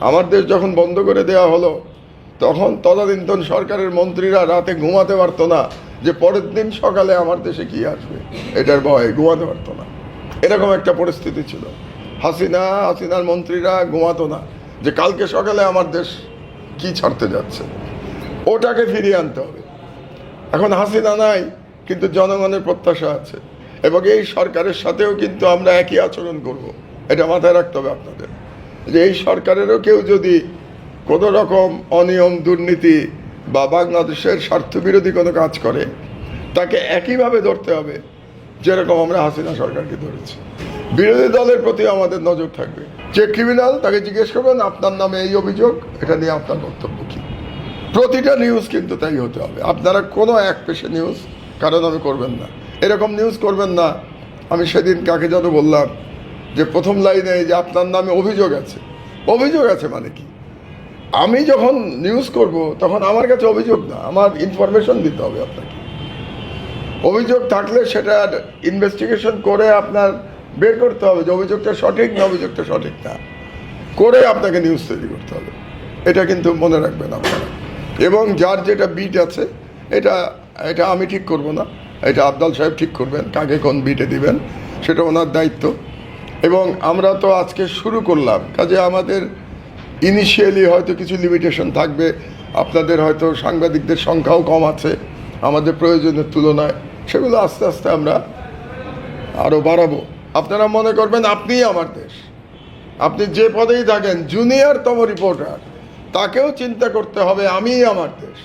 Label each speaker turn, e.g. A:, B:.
A: আমার দেশ যখন বন্ধ করে দেওয়া হলো, তখন তদানীন্তন সরকারের মন্ত্রীরা রাতে ঘুমাতে পারতো না যে পরের দিন সকালে আমার দেশে কি আসবে। এটার ভয়ে ঘুমাতে পারতো না। এরকম একটা পরিস্থিতি ছিল। হাসিনা, হাসিনার মন্ত্রীরা ঘুমাতো না যে কালকে সকালে আমার দেশ কি ছাড়তে যাচ্ছে। ওটাকে ফিরিয়ে আনতে হবে। এখন হাসিনা নাই, কিন্তু জনগণের প্রত্যাশা আছে। এবং এই সরকারের সাথেও কিন্তু আমরা একই আচরণ করব। এটা মাথায় রাখতে হবে আপনাদের। যে এই সরকারেরও কেউ যদি কোনো রকম অনিয়ম, দুর্নীতি বা বাংলাদেশের স্বার্থবিরোধী কোনো কাজ করে, তাকে একইভাবে ধরতে হবে, যেরকম আমরা হাসিনা সরকারকে ধরেছি। বিরোধী দলের প্রতি আমাদের নজর থাকবে। যে ক্রিমিনাল তাকে জিজ্ঞেস করবেন, আপনার নামে এই অভিযোগ? এটা নিয়ে আপনার বক্তব্য কী? প্রতিটা নিউজ কিন্তু তাই হতে হবে। আপনারা কোনো এক পেশে নিউজ কারণ আমি করবেন না। এরকম নিউজ করবেন না। আমি সেদিন কাকে যেন বললাম যে প্রথম লাইনে যে আপনার নামে অভিযোগ আছে। অভিযোগ আছে মানে কি? আমি যখন নিউজ করব, তখন আমার কাছে অভিযোগ না, আমার ইনফরমেশন দিতে হবে আপনাকে। অভিযোগ থাকলে সেটা ইনভেস্টিগেশন করে আপনার বের করতে হবে যে অভিযোগটা সঠিক না, অভিযোগটা সঠিক না। করে আপনাকে নিউজ তৈরি করতে হবে। এটা কিন্তু মনে রাখবেন আপনারা। এবং যার যেটা বিট আছে, এটা এটা আমি ঠিক করব না। এটা আবদাল সাহেব ঠিক করবেন, কাকে কোন বিটে দিবেন, সেটা ওনার দায়িত্ব। এবং আমরা তো আজকে শুরু করলাম। কাজে আমাদের ইনিশিয়ালি হয়তো কিছু লিমিটেশন থাকবে। আপনাদের হয়তো সাংবাদিকদের সংখ্যাও কম আছে। আমাদের প্রয়োজনের তুলনায়। সেগুলো আস্তে আস্তে আমরা আরও বাড়াবো। আপনারা মনে করবেন আপনিই আমার দেশ। আপনি যে পদেই থাকেন জুনিয়রতম রিপোর্টার তাকেও চিন্তা করতে হবে, আমিই আমার দেশ।